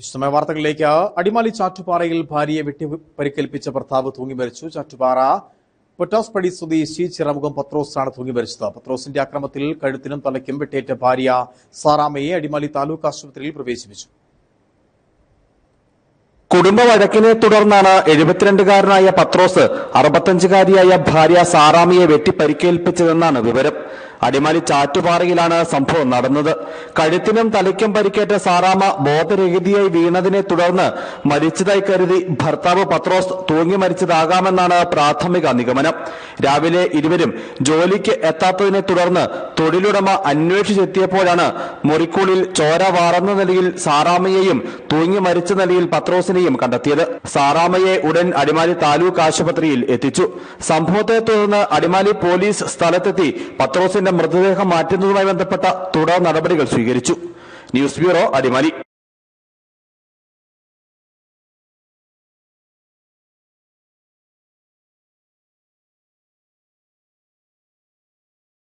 വിശദമായ വാർത്തകളിലേക്ക് അടിമാലി ചാറ്റുപാറയിൽ ഭാര്യയെ വെട്ടി പരിക്കേൽപ്പിച്ച ഭർത്താവ് തൂങ്ങി മരിച്ചു. ചാറ്റുപാറ പൊറ്റാസ്പടി സ്വദേശി ചിറമുഖം പത്രോസാണ് തൂങ്ങി മരിച്ചത്. പത്രോസിന്റെ ആക്രമത്തിൽ കഴുത്തിനും തലയ്ക്കും വെട്ടേറ്റ ഭാര്യ സാറാമയെ അടിമാലി താലൂക്ക് ആശുപത്രിയിൽ പ്രവേശിപ്പിച്ചു. കുടുംബ വഴക്കിനെ തുടർന്നാണ് എഴുപത്തിരണ്ടുകാരനായ പത്രോസ് അറുപത്തഞ്ചുകാരിയായ ഭാര്യ സാറാമിയെ വെട്ടി പരിക്കേൽപ്പിച്ചതെന്നാണ് വിവരം. അടിമാലി ചാറ്റുപാറയിലാണ് സംഭവം നടന്നത്. കഴുത്തിനും തലയ്ക്കും പരിക്കേറ്റ സാറാമ ബോധരഹിതയായി വീണതിനെ തുടർന്ന് മരിച്ചതായി കരുതി ഭർത്താവ് പത്രോസ് തൂങ്ങി മരിച്ചതാകാമെന്നാണ് പ്രാഥമിക നിഗമനം. രാവിലെ ഇരുവരും ജോലിക്ക് എത്താത്തതിനെ തുടർന്ന് തൊഴിലുടമ അന്വേഷിച്ചെത്തിയപ്പോഴാണ് മുറിക്കുള്ളിൽ ചോര വാറന്ന നിലയിൽ സാറാമയെയും തൂങ്ങി മരിച്ച നിലയിൽ പത്രോസിനെയും കണ്ടെത്തിയത്. സാറാമയെ ഉടൻ അടിമാലി താലൂക്ക് ആശുപത്രിയിൽ എത്തിച്ചു. സംഭവത്തെ തുടർന്ന് അടിമാലി പോലീസ് സ്ഥലത്തെത്തി പത്രോസിന്റെ മൃതദേഹം മാറ്റുന്നതുമായി ബന്ധപ്പെട്ട തുടർ നടപടികൾ സ്വീകരിച്ചു. News bureau Adimali.